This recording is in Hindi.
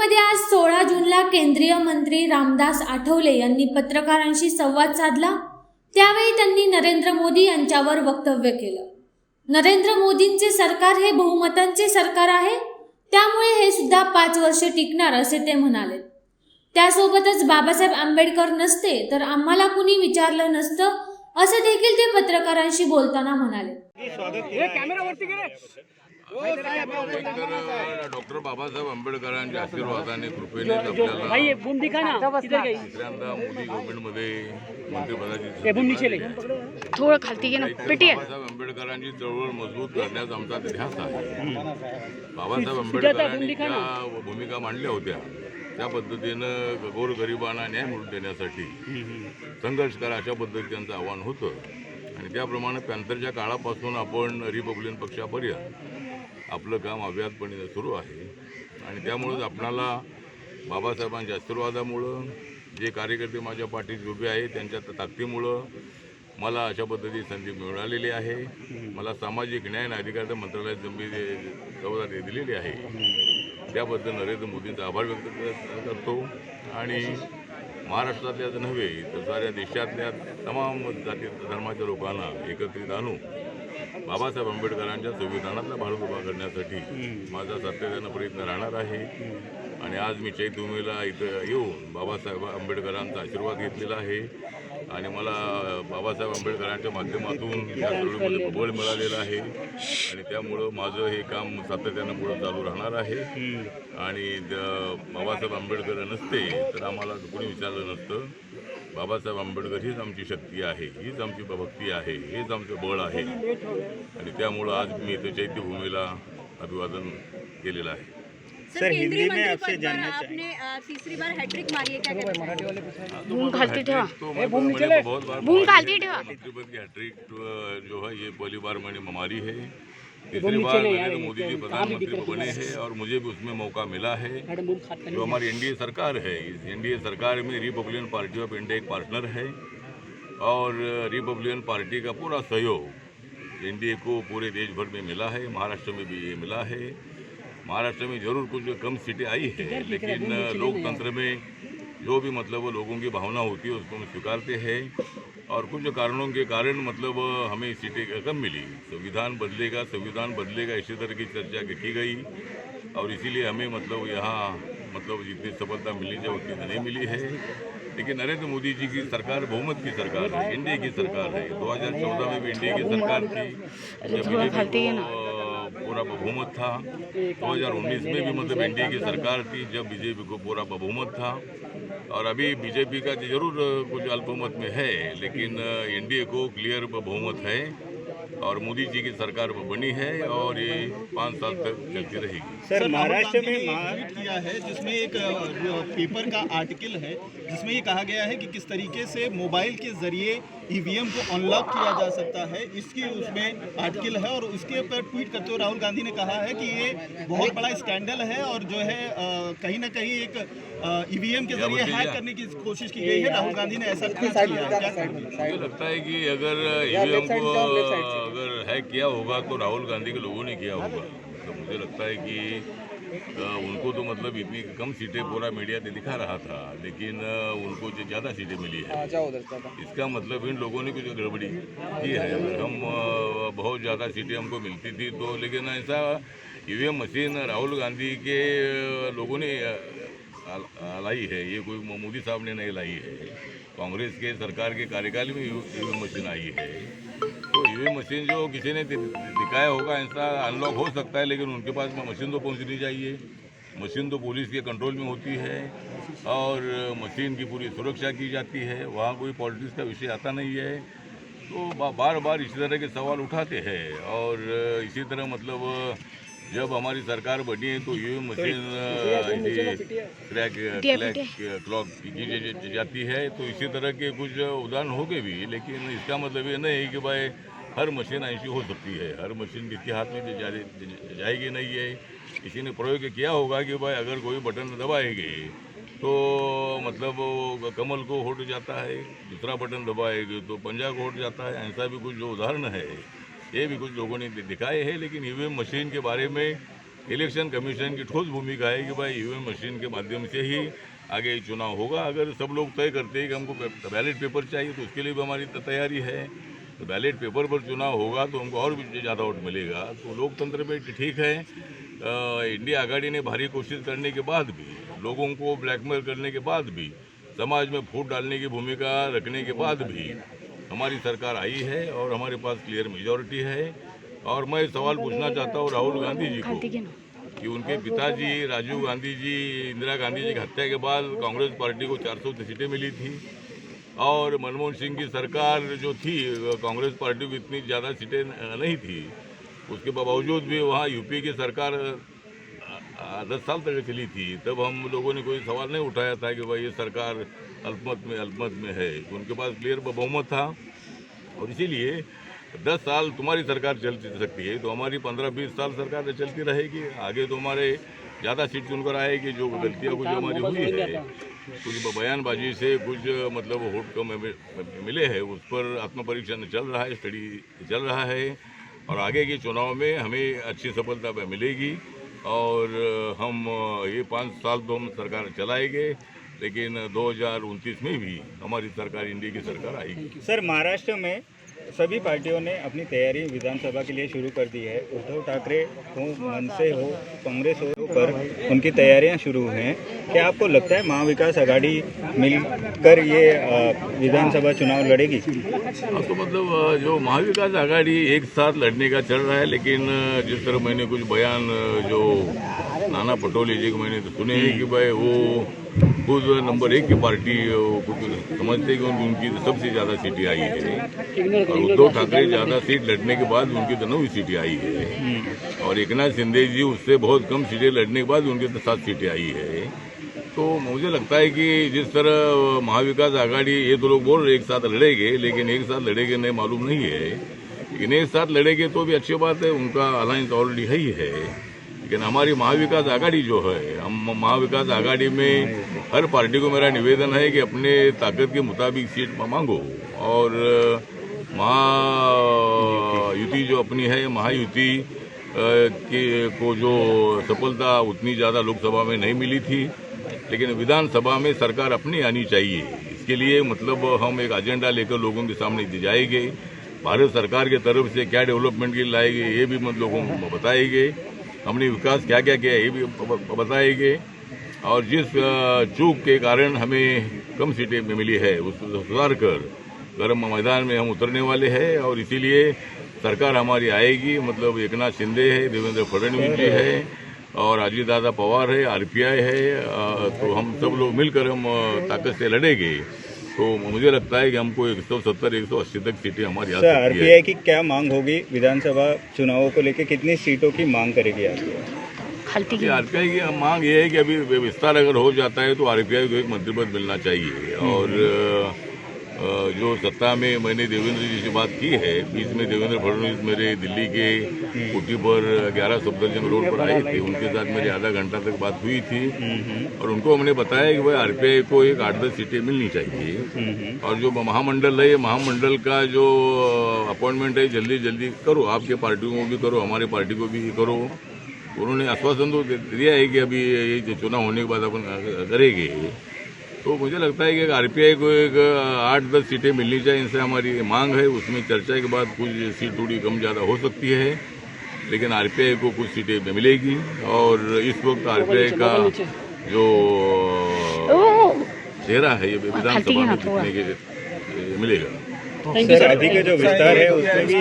मुंबईमध्ये आज सोळा जूनला केंद्रीय मंत्री रामदास आठवले यांनी पत्रकारांशी संवाद साधला. त्यावेळी त्यांनी नरेंद्र मोदी यांच्यावर वक्तव्य केलं. नरेंद्र मोदींचे सरकार हे बहुमतांचे सरकार आहे. त्यामुळे हे सुद्धा पाच वर्षे टिकणार असे ते म्हणाले. त्यासोबतच बाबासाहेब आंबेडकर नसते तर आम्हाला कुणी विचारलं नसतं असं देखील ते पत्रकारांशी बोलताना म्हणाले. तर डॉक्टर बाबासाहेब आंबेडकरांच्या आशीर्वादाने कृपेने आपल्याला तिसऱ्यांदा मोदी गव्हर्नमेंटमध्ये मंत्रिपदाची थोडं खालती घे ना. पेटी आहे. बाबासाहेब आंबेडकरांची चळवळ मजबूत करण्याचा आमचा ध्यास आहे. बाबासाहेब आंबेडकरांनी भूमिका ना. ज्या भूमिका मांडल्या होत्या त्या पद्धतीनं गोरगरिबांना न्याय मिळवून देण्यासाठी संघर्ष करा अशा पद्धतीचं त्यांचं आव्हान होतं. आणि त्याप्रमाणे पॅन्थरच्या काळापासून आपण रिपब्लिकन पक्षापर्यंत आपलं काम अव्याहतपणे सुरू आहे. आणि त्यामुळंच आपणाला बाबासाहेबांच्या आशीर्वादामुळं जे कार्यकर्ते माझ्या पाठीत उभे आहेत त्यांच्या ताकदीमुळं मला अशा पद्धतीची संधी मिळालेली आहे. मला सामाजिक न्याय आणि अधिकार मंत्रालयात जमी जबाबदारी दिलेली आहे. त्याबद्दल नरेंद्र मोदींचा आभार व्यक्त करतो. आणि महाराष्ट्रातल्याच नव्हे तर साऱ्या देशातल्या तमाम जाती धर्माच्या लोकांना एकत्रित आणू. बाबासाहेब आंबेडकरांच्या संविधानातला भारत उभा करण्यासाठी माझा सातत्यानं प्रयत्न राहणार आहे. आणि आज मी चैतभूमीला इथं येऊन बाबासाहेब आंबेडकरांचा आशीर्वाद घेतलेला आहे. आणि मला बाबासाहेब आंबेडकरांच्या माध्यमातून या चळवळीमध्ये बळ मिळालेलं आहे. आणि त्यामुळं माझं हे काम सातत्यानं पुढं चालू राहणार आहे. आणि बाबासाहेब आंबेडकर नसते तर आम्हाला कोणी विचारलं नसतं. बाबासाहेब आंबेडकर हीच आमची शक्ती आहे हीच आमची भक्ती आहे हेच आमचं बळ आहे. आणि त्यामुळं आज मी इथं चैत्यभूमीला अभिवादन केलेलं आहे. सर हिंदी में आपसे जानना आपने अ, तीसरी बार हैट्रिक मारी है क्या चाहिए बूम खालती ठेवा। बूम खालती है। ठेवा। हैट्रिक जो है ये पहली बार मैंने मारी है। तीसरी बार नरेंद्र मोदी जी प्रधानमंत्री बने हैं और मुझे भी उसमें मौका मिला है। जो हमारी एनडीए सरकार है इस एनडीए सरकार में रिपब्लिकन पार्टी ऑफ़ इंडिया एक पार्टनर है और रिपब्लिकन पार्टी का पूरा सहयोग एनडीए को पूरे देश भर में मिला है महाराष्ट्र में भी ये मिला है। महाराष्ट्र में ज़रूर कुछ कम सीटें आई है लेकिन लोकतंत्र में जो भी मतलब लोगों की भावना होती है उसको हम स्वीकारते हैं। और कुछ कारणों के कारण मतलब हमें सीटें कम मिली। संविधान बदलेगा संविधान बदलेगा इसी तरह की चर्चा की गई। और इसीलिए हमें मतलब यहाँ मतलब जितनी सफलता मिली जब उतनी तो नहीं मिली है। लेकिन नरेंद्र मोदी जी की सरकार बहुमत की सरकार है एनडीए की सरकार है। 2014 में भी एनडीए की सरकार थी। जब बीजेपी को पूरा बहुमत था। 2019 में भी मतलब एनडीए की सरकार थी जब बीजेपी को पूरा बहुमत था। और अभी बीजेपी का ज़रूर कुछ अल्पमत में है लेकिन एनडीए को क्लियर बहुमत है। और मोदी जी की सरकार बनी है और ये पाँच साल तक चलती रहेगी। सर महाराष्ट्र में किया है जिसमें एक पेपर का आर्टिकल है जिसमें ये कहा गया है कि किस तरीके से मोबाइल के ज़रिए ईवीएम को अनलॉक किया जा सकता है इसकी उसमें आर्टिकल है और उसके ऊपर ट्वीट करते हुए राहुल गांधी ने कहा है कि ये बहुत बड़ा स्कैंडल है और जो है कहीं ना कहीं एक ईवीएम के ज़रिए हैक करने की कोशिश की गई है। राहुल गांधी ने ऐसा किया है? मुझे लगता है कि अगर ईवीएम को अगर हैक किया होगा तो राहुल गांधी के लोगों ने किया होगा। तो मुझे लगता है कि उनको तो मतलब इतनी कम सीटें पूरा मीडिया ने दिखा रहा था लेकिन उनको जो ज़्यादा सीटें मिली है। इसका मतलब इन लोगों ने कुछ गड़बड़ी की है। अगर हम बहुत ज़्यादा सीटें हमको मिलती थी तो लेकिन ऐसा ईवीएम मशीन राहुल गांधी के लोगों ने लाई है। ये कोई मोदी साहब ने नहीं लाई है। कांग्रेस के सरकार के कार्यकाल में ईवीएम मशीन आई है। ईवीएम मशीन जो किसी ने दिखाया होगा ऐसा अनलॉक हो सकता है लेकिन उनके पास में मशीन तो पहुंचनी चाहिए मशीन तो पुलिस के कंट्रोल में होती है और मशीन की पूरी सुरक्षा की जाती है। वहाँ कोई पॉलिटिक्स का विषय आता नहीं है। तो बार बार इसी तरह के सवाल उठाते हैं और इसी तरह मतलब जब हमारी सरकार बनी है तो ये मशीन क्रैक क्लॉक की जाती है। तो इसी तरह के कुछ उदाहरण हो गए भी लेकिन इसका मतलब ये नहीं है कि भाई हर मशीन ऐसी हो सकती है। हर मशीन किसके हाथ में जा- जाएगी नहीं है। किसी ने प्रयोग किया होगा कि भाई अगर कोई बटन दबाएँगे तो मतलब कमल को होट जाता है, दूसरा बटन दबाएगी तो पंजा को होट जाता है। ऐसा भी कुछ जो उदाहरण है, ये भी कुछ लोगों ने दिखाए हैं, लेकिन ईवीएम मशीन के बारे में इलेक्शन कमीशन की ठोस भूमिका है कि भाई ईवीएम मशीन के माध्यम से ही आगे चुनाव होगा। अगर सब लोग तय करते हैं कि हमको बैलेट पेपर चाहिए तो उसके लिए भी हमारी तैयारी है। तो बैलेट पेपर पर चुनाव होगा तो उनको और भी ज़्यादा वोट मिलेगा। तो लोकतंत्र में ठीक है। इंडिया आघाड़ी ने भारी कोशिश करने के बाद भी, लोगों को ब्लैकमेल करने के बाद भी, समाज में फूट डालने की भूमिका रखने के बाद भी हमारी सरकार आई है और हमारे पास क्लियर मेजोरिटी है। और मैं सवाल पूछना चाहता हूँ राहुल गांधी जी को कि उनके पिताजी राजीव गांधी जी, इंदिरा गांधी जी की हत्या के बाद कांग्रेस पार्टी को 400 सीटें मिली थी। और मनमोहन सिंह की सरकार जो थी, कांग्रेस पार्टी को इतनी ज़्यादा सीटें नहीं थी। उसके बावजूद भी वहाँ यूपी की सरकार दस साल तक चली थी। तब हम लोगों ने कोई सवाल नहीं उठाया था कि भाई ये सरकार अल्पमत में अल्पमत में है। उनके पास क्लियर बहुमत था। और इसीलिए दस साल तुम्हारी सरकार चल सकती है तो हमारी पंद्रह बीस साल सरकार तो चलती रहेगी। आगे तो हमारे ज़्यादा सीट चुनकर आएगी, जो गलतियाँ कुछ हमारी हुई है। कुछ बयानबाजी से कुछ मतलब होट कम मिले हैं। उस पर आत्मपरीक्षण चल रहा है स्टडी चल रहा है। और आगे के चुनाव में हमें अच्छी सफलता मिलेगी। और हम ये पाँच साल तो हम सरकार चलाएँगे। लेकिन दो हज़ार उनतीस में भी हमारी सरकार इंडिया की सरकार आएगी सर महाराष्ट्र में सभी पार्टियों ने अपनी तैयारी विधानसभा के लिए शुरू कर दी है। उद्धव ठाकरे हो मनसे हो कांग्रेस हो पर उनकी तैयारियाँ शुरू हैं। क्या आपको लगता है महाविकास आघाड़ी मिलकर ये विधानसभा चुनाव लड़ेगी? अब तो मतलब जो महाविकास आघाड़ी एक साथ लड़ने का चल रहा है लेकिन जिस तरह मैंने कुछ बयान जो नाना पटोले जी को मैंने तो सुने हैं कि भाई वो खुद नंबर एक की पार्टी समझते हैं कि उनकी तो सबसे ज़्यादा सीटें आई है। और उद्धव ठाकरे ज़्यादा सीट लड़ने के बाद उनकी तो नौवीं सीटें आई है। और एक नाथ शिंदे जी उससे बहुत कम सीटें लड़ने के बाद उनकी तो सात सीटें आई है। तो मुझे लगता है कि जिस तरह महाविकास आघाड़ी ये तो लोग बोल रहे एक साथ लड़ेंगे लेकिन एक साथ लड़ेंगे नहीं मालूम नहीं है। लेकिन एक साथ लड़ेंगे तो भी अच्छी बात है उनका अलायंस ऑलरेडी है ही है। लेकिन हमारी महाविकास आघाड़ी जो है, हम महाविकास आघाड़ी में हर पार्टी को मेरा निवेदन है कि अपने ताकत के मुताबिक सीट मांगो। और महायुति जो अपनी है, महायुति के, को जो सफलता उतनी ज़्यादा लोकसभा में नहीं मिली थी, लेकिन विधानसभा में सरकार अपनी आनी चाहिए। इसके लिए मतलब हम एक एजेंडा लेकर लोगों के सामने जाएगी। भारत सरकार की तरफ़ से क्या डेवलपमेंट के लिए लाएगी ये भी मतलब लोगों को बताएँगे। हमने विकास क्या क्या किया ये भी बताएँगे। और जिस चूक के कारण हमें कम सीटें मिली है उसको सुधार कर गर्म मैदान में हम उतरने वाले हैं और इसीलिए सरकार हमारी आएगी। मतलब एक नाथ शिंदे है, देवेंद्र फडणवीस जी है और अजीत दादा पवार है आरपीआई है तो हम सब लोग मिलकर हम ताकत से लड़ेंगे। तो मुझे लगता है कि हमको 170 180 तक सीटें हमारी आ सर सकती है। आई की क्या मांग होगी विधानसभा चुनावों को लेकर कितनी सीटों की मांग करेगी आर पी के। ये ना आरपीआई की मांग ये है कि अभी विस्तार अगर हो जाता है तो आर पी आई को एक मंत्री पद मिलना चाहिए। और अ, अ, जो सत्ता में मैंने देवेंद्र जी से बात की है, बीच में देवेंद्र फडणवीस मेरे दिल्ली के कुटी पर ग्यारह सफदरजंग रोड पर आए थे। उनके साथ मेरी आधा घंटा तक बात हुई थी। और उनको हमने बताया कि भाई आरपीआई को एक आठ दस सीटें मिलनी चाहिए। और जो महामंडल है ये महामंडल का जो अपॉइंटमेंट है, जल्दी जल्दी करो। आपके पार्टी को भी करो, हमारे पार्टी को भी करो। उन्होंने आश्वासन तो दिया है कि अभी ये चुनाव होने के बाद अपन करेंगे। तो मुझे लगता है कि आर आरपीआई को एक आठ दस सीटें मिलनी चाहिए इनसे हमारी मांग है उसमें चर्चा के बाद कुछ सीट थोड़ी कम ज़्यादा हो सकती है लेकिन आरपीआई को कुछ सीटें मिलेगी और इस वक्त आर आरपीआई का जो चेहरा है ये विधानसभा में जीतने के लिए मिलेगा। सर अभी के जो विस्तार है उसमें भी